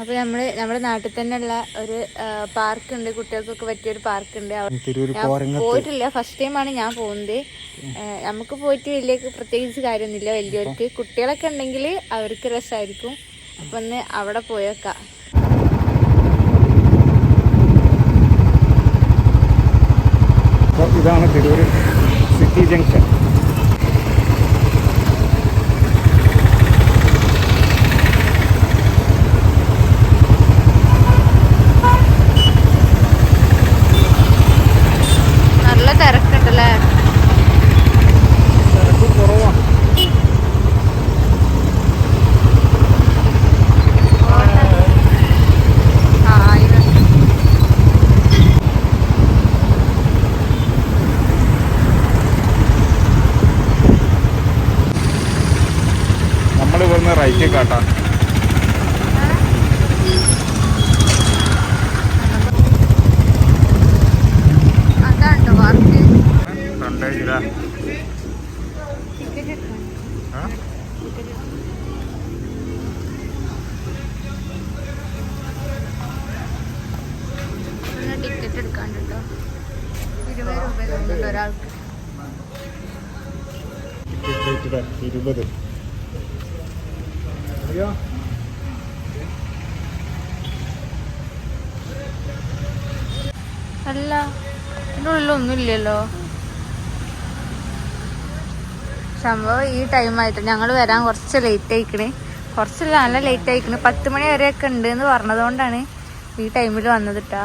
അപ്പോൾ നമ്മൾ നമ്മുടെ നാട്ടിൽ തന്നെ ഉള്ള ഒരു പാർക്ക് ഉണ്ട് കുട്ടികൾക്കൊക്കെ പറ്റിയ ഒരു പാർക്ക് ഉണ്ട് പോയിട്ടില്ല. ഫസ്റ്റ് ടൈമാണ് ഞാൻ പോകുന്നത്. നമുക്ക് പോയിട്ട് വലിയ പ്രത്യേകിച്ച് കാര്യമൊന്നുമില്ല. വലിയവർക്ക് കുട്ടികളൊക്കെ ഉണ്ടെങ്കിൽ അവർക്ക് രസമായിരിക്കും അപ്പം ഒന്ന് അവിടെ പോയേക്കാം ഇതാണ് തിരൂർ സിറ്റി ജംഗ്ഷൻ. แรก ടിക്കറ്റ് എടുക്കാണ്ട് കേട്ടോ ഇരുപത് രൂപ തോന്നുന്നുണ്ട് ഒരാൾക്ക്. ഇരുപത്. അയ്യോ അല്ല ഉള്ളിലൊന്നും ഇല്ലല്ലോ. സംഭവം ഈ ടൈം ആയിട്ട് ഞങ്ങൾ വരാൻ കുറച്ച് ലേറ്റ് ആയിക്കണ്. കുറച്ചല്ല നല്ല ലേറ്റ് ആയിക്കണ്. പത്ത് മണി വരെയൊക്കെ ഉണ്ട് എന്ന് പറഞ്ഞതുകൊണ്ടാണ് ഈ ടൈമിൽ വന്നത് കേട്ടോ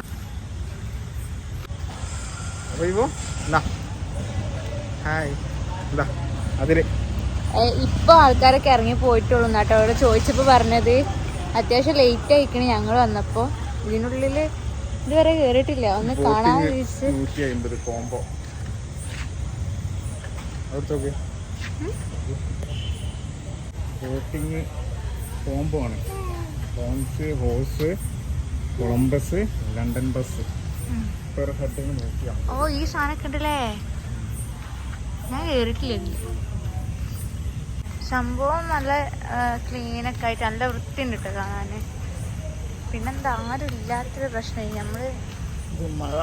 അപ്പോൾ ഇപ്പോൾ എന്നാ ഹായ്. എന്താ അതിൽ. ഇപ്പൊ ആൾക്കാരൊക്കെ ഇറങ്ങി പോയിട്ടുള്ളൂ കേട്ടോ അവിടെ ചോദിച്ചപ്പോ പറഞ്ഞത് അത്യാവശ്യം ലേറ്റ് ആയിക്കണ് ഞങ്ങൾ വന്നപ്പോ. ഇതിനുള്ളിൽ ഇതുവരെ കേറിയിട്ടില്ല. ഒന്ന് കാണാൻ കോംബോ. ബോട്ടിങ് കോംബോ ആണ്. Bones horse Columbus London bus per നൂറ്റിയാണ് ഓ ഈ സാധനമൊക്കെ ഉണ്ടല്ലേ? ഞാൻ കേറിട്ടില്ല. സംഭവം നല്ല ക്ലീനൊക്കെ ആയിട്ട് നല്ല വൃത്തിയുണ്ട് കേട്ടോ കാണാന്. പിന്നെന്താ ആരും ഇല്ലാത്തൊരു പ്രശ്നം നമ്മൾ മഴ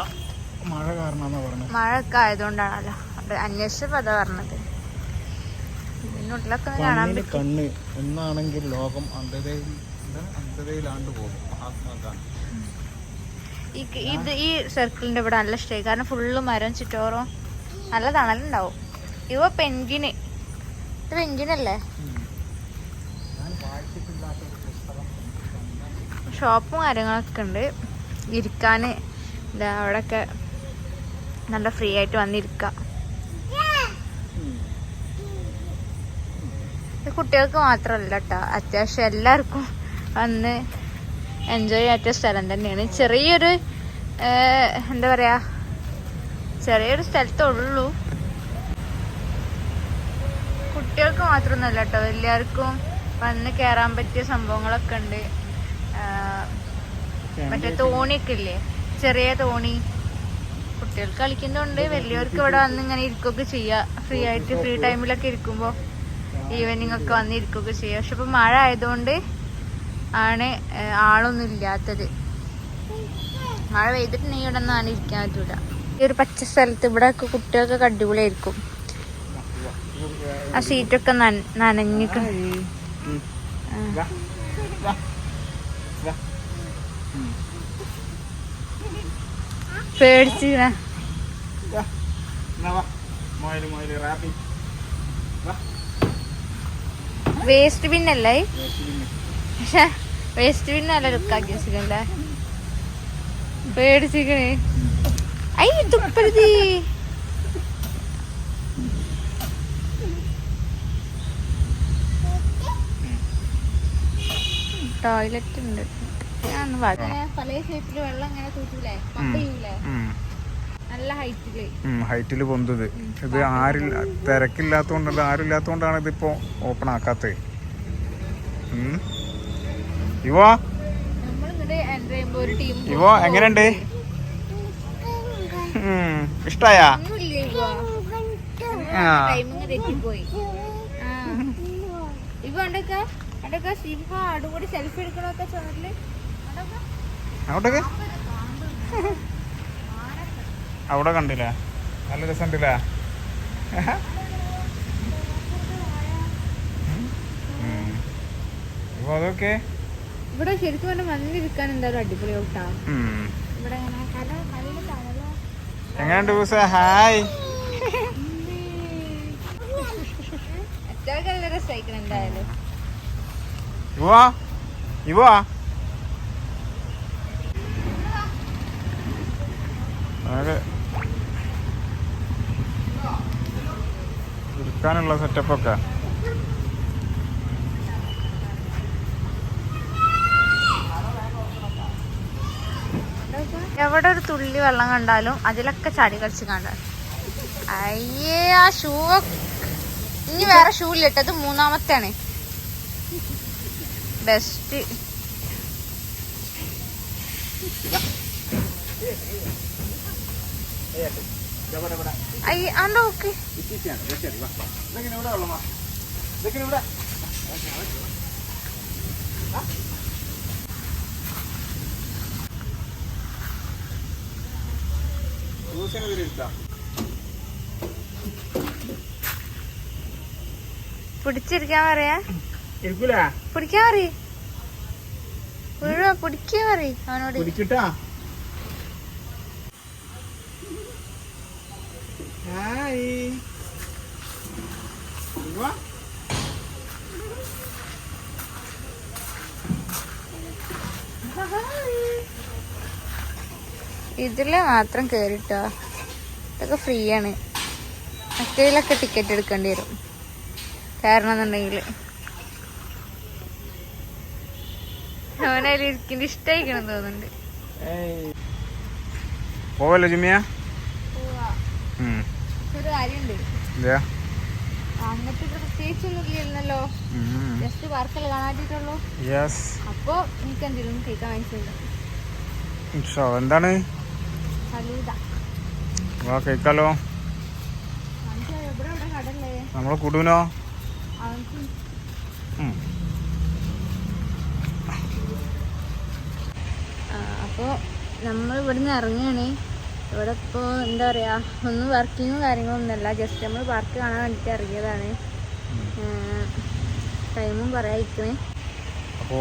മഴ കാരണമെന്നാ പറഞ്ഞത്. മഴയൊക്കെ ആയതുകൊണ്ടാണല്ലോ. അവിടെ അന്വേഷിച്ചപ്പോ അതാ പറഞ്ഞത്. ഇതിനുള്ളിലൊക്കെ കാണാൻ പറ്റും. കണ്ണ് എന്നാണെങ്കിൽ ലോകം അന്ധതയിൽ? അന്ധതയിലാണ്ട് പോകും. മഹാത്മാഗാന്ധി. ഇത് ഈ സർക്കിളിന്റെ ഇവിടെ നല്ല ഇഷ്ടമായി കാരണം ഫുള്ള് മരം ചുറ്റോറും നല്ല തണലുണ്ടാവും. ഇവ പെൻഗിന് ഇത് പെൻഗിനല്ലേ ഷോപ്പും കാര്യങ്ങളൊക്കെ ഉണ്ട്. ഇരിക്കാൻ അവിടെ ഒക്കെ നല്ല ഫ്രീ ആയിട്ട് വന്നിരിക്കാം. കുട്ടികൾക്ക് മാത്രമല്ല കേട്ടോ അത്യാവശ്യം എല്ലാവർക്കും വന്ന് എൻജോയ് ചെയ്യാത്ത സ്ഥലം തന്നെയാണ്. ചെറിയൊരു എന്താ പറയാ ചെറിയൊരു സ്ഥലത്തുള്ളൂ. കുട്ടികൾക്ക് മാത്രമൊന്നുമല്ല കേട്ടോ. എല്ലാവർക്കും വന്ന് കയറാൻ പറ്റിയ സംഭവങ്ങളൊക്കെ ഉണ്ട്. മറ്റേ തോണിയൊക്കെ ഇല്ലേ ചെറിയ തോണി. കുട്ടികൾക്ക് കളിക്കുന്നുണ്ട് വലിയവർക്ക് ഇവിടെ വന്ന് ഇങ്ങനെ ഇരിക്കുകയൊക്കെ ചെയ്യാ. ഫ്രീ ആയിട്ട് ഫ്രീ ടൈമിലൊക്കെ ഇരിക്കുമ്പോൾ ഈവനിങ് ഒക്കെ വന്ന് ഇരിക്കുകയൊക്കെ ചെയ്യാം. പക്ഷെ ഇപ്പൊ മഴ ആയതുകൊണ്ട് ആണ് ആളൊന്നും ഇല്ലാത്തത്. മഴ പെയ്തിട്ടുണ്ടെങ്കിൽ ഇവിടെ ഒന്നും ഇരിക്കാൻ പറ്റൂല. ഈ ഒരു പച്ച സ്ഥലത്ത് ഇവിടെ ഒക്കെ കുട്ടികൾക്കൊക്കെ അടിപൊളിയായിരിക്കും. ആ സീറ്റൊക്കെ നന- നനഞ്ഞിക്ക്. ആ. പേടിച്ചിങ്ങനെ മൊയിൽ മൊയിൽ റാപ്പി വേസ്റ്റ് ബിന്നല്ലേ പക്ഷെ വേസ്റ്റ് ബിന്നല്ല ലുക്കാക്കി വെച്ചിട്ടുണ്ടല്ലേ പേടിച്ചിരിക്കണേ. ഐ തുപ്പരുതി. ടോയ്ലറ്റ് ഉണ്ട്. ഞാൻ പല ഷേപ്പിൽ വെള്ളം ഇങ്ങനെ തൂറ്റൂലേ? നല്ല ഹൈറ്റിൽ പൊന്തത് ഇത് ആരില്ല തിരക്കില്ലാത്തോണ്ടല്ല ആരും ഇല്ലാത്തോണ്ടാണ് ഇതിപ്പോ ഓപ്പൺ ആക്കാത്തത്. ഇവോ? ഇവോ എങ്ങനെയുണ്ട്? ഇഷ്ടായ? അവിടെ കണ്ടില്ല? നല്ല രസം രസമുണ്ടല്ലേ ഇപ്പൊ അതൊക്കെ? ഇവിടെ ശരിക്കും പറഞ്ഞാൽ വന്നിരിക്കാൻ എന്തായാലും അടിപൊളി ഔട്ടാ ഉം. ഇവിടെ എങ്ങനെയുണ്ട് ഹായ്. നല്ല എന്തായാലും. ഇവാ? ഇവാ? ഇരിക്കാനുള്ള സെറ്റപ്പൊക്കെ എവിടെ ഒരു തുള്ളി വെള്ളം കണ്ടാലും അതിലൊക്കെ ചാടി കളിച്ച് കണ്ടാൽ അയ്യേ ആ ഷൂ ഇനി വേറെ ഷൂ ഇല്ല കേട്ടോ. ഇത് മൂന്നാമത്തെയാണ്. ബെസ്റ്റ് അയ്യ ഓക്കെ പിടിച്ചിരിക്കാൻ പറയാ? പിടിക്കാൻ പറയ്. പിടിക്കാൻ പറയ് അവനോട്. പിടിക്കട്ടാ ഹായ് ഇവാ ഇതിൽ മാത്രം കേറിട്ടോ. ഇതൊക്കെ ഫ്രീ ആണ് മറ്റേതിലൊക്കെ ടിക്കറ്റ് എടുക്കേണ്ടി വരും. കാരണം എന്നുണ്ടെങ്കിൽ അവനതിൽ ഇഷ്ടമായിക്കണം തോന്നുന്നുണ്ട്. പോവല്ലേ ഒരു കാര്യമുണ്ട് അങ്ങനത്തെ ജസ്റ്റ് കാണാട്ടിട്ടുള്ളൂ അപ്പൊ എനിക്ക് എന്തെങ്കിലും കേൾക്കാൻ മനസ്സിലുണ്ട് ഷോ എന്താണ്? വാ കടല്ലേ നമ്മളെ കുടുവിനോ? അപ്പോ. അപ്പോൾ നമ്മൾ ഇവിടുന്ന് ഇറങ്ങുകയാണ്. ഇവിടെ ഇപ്പോ എന്താ പറയുക ഒന്നും വർക്കിങ്ങും കാര്യങ്ങളൊന്നുമല്ല ജസ്റ്റ് നമ്മൾ പാർക്ക് കാണാൻ വേണ്ടിയിട്ട് ഇറങ്ങിയതാണ്. ടൈമും പറയാതിരിക്കണേ അപ്പോ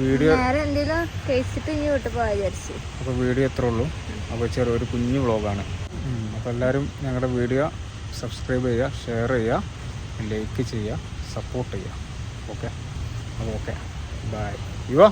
വീഡിയോ നേരെ എന്തെങ്കിലും കഴിച്ചിട്ട് ഇനി വീട്ടിൽ പോകാൻ വിചാരിച്ചു. അപ്പോൾ വീഡിയോ എത്ര ഉള്ളൂ. അപ്പോൾ ചെറിയൊരു കുഞ്ഞു വ്ളോഗാണ്. അപ്പോൾ എല്ലാവരും ഞങ്ങളുടെ വീഡിയോ സബ്സ്ക്രൈബ് ചെയ്യുക ഷെയർ ചെയ്യുക ലൈക്ക് ചെയ്യുക സപ്പോർട്ട് ചെയ്യുക ഓക്കെ അപ്പോൾ ഓക്കെ ബൈ യുവോ.